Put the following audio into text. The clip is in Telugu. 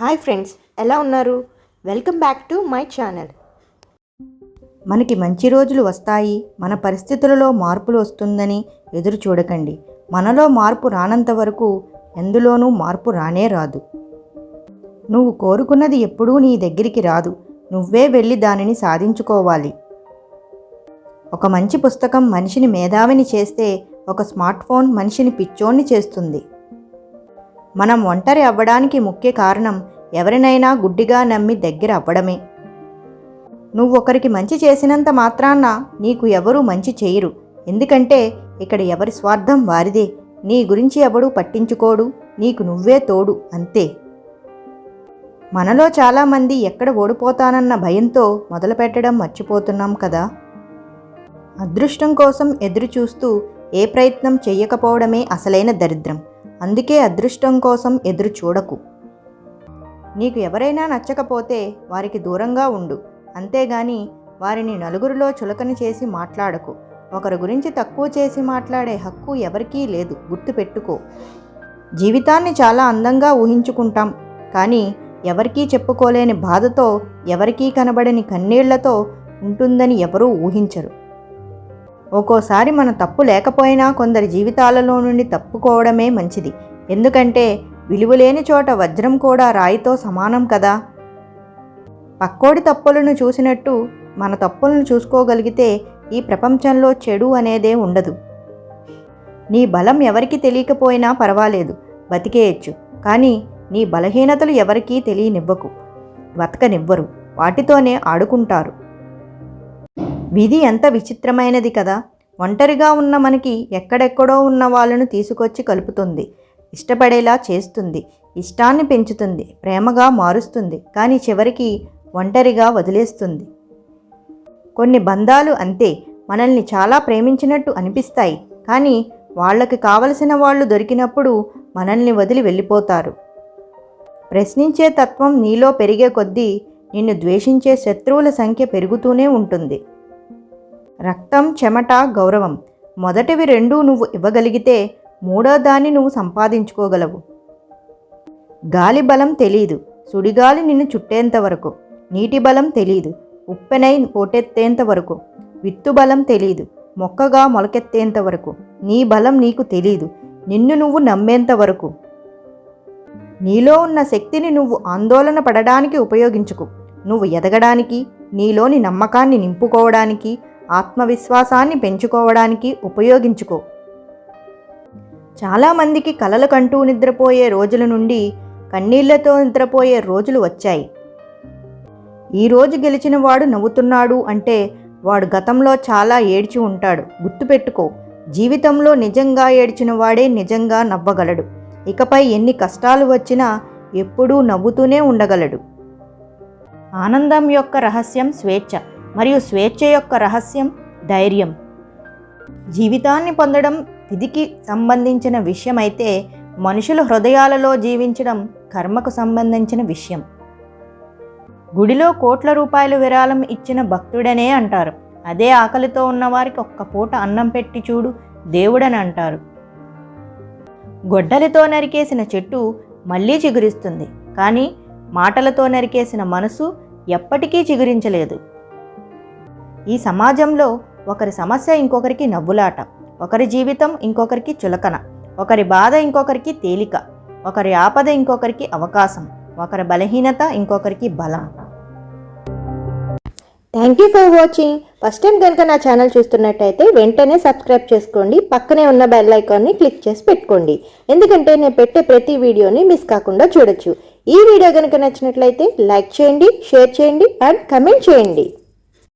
హాయ్ ఫ్రెండ్స్ ఎలా ఉన్నారు? Welcome back to my channel. మనకి మంచి రోజులు వస్తాయి మన పరిస్థితులలో మార్పులు వస్తుందని ఎదురు చూడకండి. మనలో మార్పు రానంత వరకు ఎందులోనూ మార్పు రానే రాదు. నువ్వు కోరుకున్నది ఎప్పుడూ నీ దగ్గరికి రాదు. నువ్వే వెళ్ళి దానిని సాధించుకోవాలి. ఒక మంచి పుస్తకం మనిషిని మేధావిని చేస్తే ఒక స్మార్ట్ ఫోన్ మనిషిని పిచ్చోన్ని చేస్తుంది. మనం ఒంటరి అవ్వడానికి ముఖ్య కారణం ఎవరినైనా గుడ్డిగా నమ్మి దగ్గర అవ్వడమే. నువ్వు ఒకరికి మంచి చేసినంత మాత్రాన నీకు ఎవరూ మంచి చేయరు. ఎందుకంటే ఇక్కడ ఎవరి స్వార్థం వారిదే. నీ గురించి ఎవడూ పట్టించుకోడు. నీకు నువ్వే తోడు. అంతే. మనలో చాలామంది ఎక్కడ ఓడిపోతానన్న భయంతో మొదలుపెట్టడం మర్చిపోతున్నాం కదా. అదృష్టం కోసం ఎదురు చూస్తూ ఏ ప్రయత్నం చెయ్యకపోవడమే అసలైన దరిద్రం. అందుకే అదృష్టం కోసం ఎదురు చూడకు. నీకు ఎవరైనా నచ్చకపోతే వారికి దూరంగా ఉండు. అంతేగాని వారిని నలుగురిలో చులకన చేసి మాట్లాడకు. ఒకరి గురించి తక్కువ చేసి మాట్లాడే హక్కు ఎవరికీ లేదు. గుర్తుపెట్టుకో. జీవితాన్ని చాలా అందంగా ఊహించుకుంటాం. కానీ ఎవరికీ చెప్పుకోలేని బాధతో ఎవరికీ కనబడని కన్నీళ్ళతో ఉంటుందని ఎవరూ ఊహించరు. ఒక్కోసారి మన తప్పు లేకపోయినా కొందరి జీవితాలలో నుండి తప్పుకోవడమే మంచిది. ఎందుకంటే విలువలేని చోట వజ్రం కూడా రాయితో సమానం కదా. పక్కోడి తప్పులను చూసినట్టు మన తప్పులను చూసుకోగలిగితే ఈ ప్రపంచంలో చెడు అనేదే ఉండదు. నీ బలం ఎవరికి తెలియకపోయినా పర్వాలేదు బతికేయచ్చు. కానీ నీ బలహీనతలు ఎవరికీ తెలియనివ్వకు. బతకనివ్వరు. వాటితోనే ఆడుకుంటారు. విధి ఎంత విచిత్రమైనది కదా. ఒంటరిగా ఉన్న మనకి ఎక్కడెక్కడో ఉన్న వాళ్ళను తీసుకొచ్చి కలుపుతుంది. ఇష్టపడేలా చేస్తుంది. ఇష్టాన్ని పెంచుతుంది. ప్రేమగా మారుస్తుంది. కానీ చివరికి ఒంటరిగా వదిలేస్తుంది. కొన్ని బంధాలు అంతే. మనల్ని చాలా ప్రేమించినట్టు అనిపిస్తాయి. కానీ వాళ్ళకి కావలసిన వాళ్ళు దొరికినప్పుడు మనల్ని వదిలి వెళ్ళిపోతారు. ప్రశ్నించే తత్వం నీలో పెరిగే కొద్దీ నిన్ను ద్వేషించే శత్రువుల సంఖ్య పెరుగుతూనే ఉంటుంది. రక్తం చెమట గౌరవం. మొదటివి రెండూ నువ్వు ఇవ్వగలిగితే మూడో దాన్ని నువ్వు సంపాదించుకోగలవు. గాలి బలం తెలీదు. సుడిగాలి నిన్ను చుట్టేంత వరకు. నీటి బలం తెలీదు. ఉప్పెనై పోటెత్తేంత వరకు. విత్తు బలం తెలీదు. మొక్కగా మొలకెత్తేంత వరకు. నీ బలం నీకు తెలీదు. నిన్ను నువ్వు నమ్మేంత వరకు. నీలో ఉన్న శక్తిని నువ్వు ఆందోళన పడడానికి ఉపయోగించుకు. నువ్వు ఎదగడానికి నీలోని నమ్మకాన్ని నింపుకోవడానికి ఆత్మవిశ్వాసాన్ని పెంచుకోవడానికి ఉపయోగించుకో. చాలామందికి కలలు కంటూ నిద్రపోయే రోజుల నుండి కన్నీళ్ళతో నిద్రపోయే రోజులు వచ్చాయి. ఈరోజు గెలిచిన వాడు నవ్వుతున్నాడు అంటే వాడు గతంలో చాలా ఏడ్చి ఉంటాడు. గుర్తుపెట్టుకో జీవితంలో నిజంగా ఏడ్చిన వాడే నిజంగా నవ్వగలడు. ఇకపై ఎన్ని కష్టాలు వచ్చినా ఎప్పుడూ నవ్వుతూనే ఉండగలడు. ఆనందం యొక్క రహస్యం స్వేచ్ఛ. మరియు స్వేచ్ఛ యొక్క రహస్యం ధైర్యం. జీవితాన్ని పొందడం విధికి సంబంధించిన విషయం అయితే మనుషుల హృదయాలలో జీవించడం కర్మకు సంబంధించిన విషయం. గుడిలో కోట్ల రూపాయలు విరాళం ఇచ్చిన భక్తుడనే అంటారు. అదే ఆకలితో ఉన్నవారికి ఒక్క పూట అన్నం పెట్టి చూడు దేవుడని అంటారు. గొడ్డలితో నరికేసిన చెట్టు మళ్ళీ చిగురిస్తుంది. కానీ మాటలతో నరికేసిన మనసు ఎప్పటికీ చిగురించలేదు. ఈ సమాజంలో ఒకరి సమస్య ఇంకొకరికి నవ్వులాట ఒకరి జీవితం ఇంకొకరికి చులకన ఒకరి బాధ ఇంకొకరికి తేలిక ఒకరి ఆపద ఇంకొకరికి అవకాశం ఒకరి బలహీనత ఇంకొకరికి బలం. Thank you for watching first time కనుక నా ఛానల్ చూస్తున్నట్టయితే వెంటనే సబ్స్క్రైబ్ చేసుకోండి. పక్కనే ఉన్న బెల్ ఐకాన్ని క్లిక్ చేసి పెట్టుకోండి. ఎందుకంటే నేను పెట్టే ప్రతి వీడియోని మిస్ కాకుండా చూడొచ్చు. ఈ వీడియో కనుక నచ్చినట్లయితే లైక్ చేయండి షేర్ చేయండి అండ్ కమెంట్ చేయండి.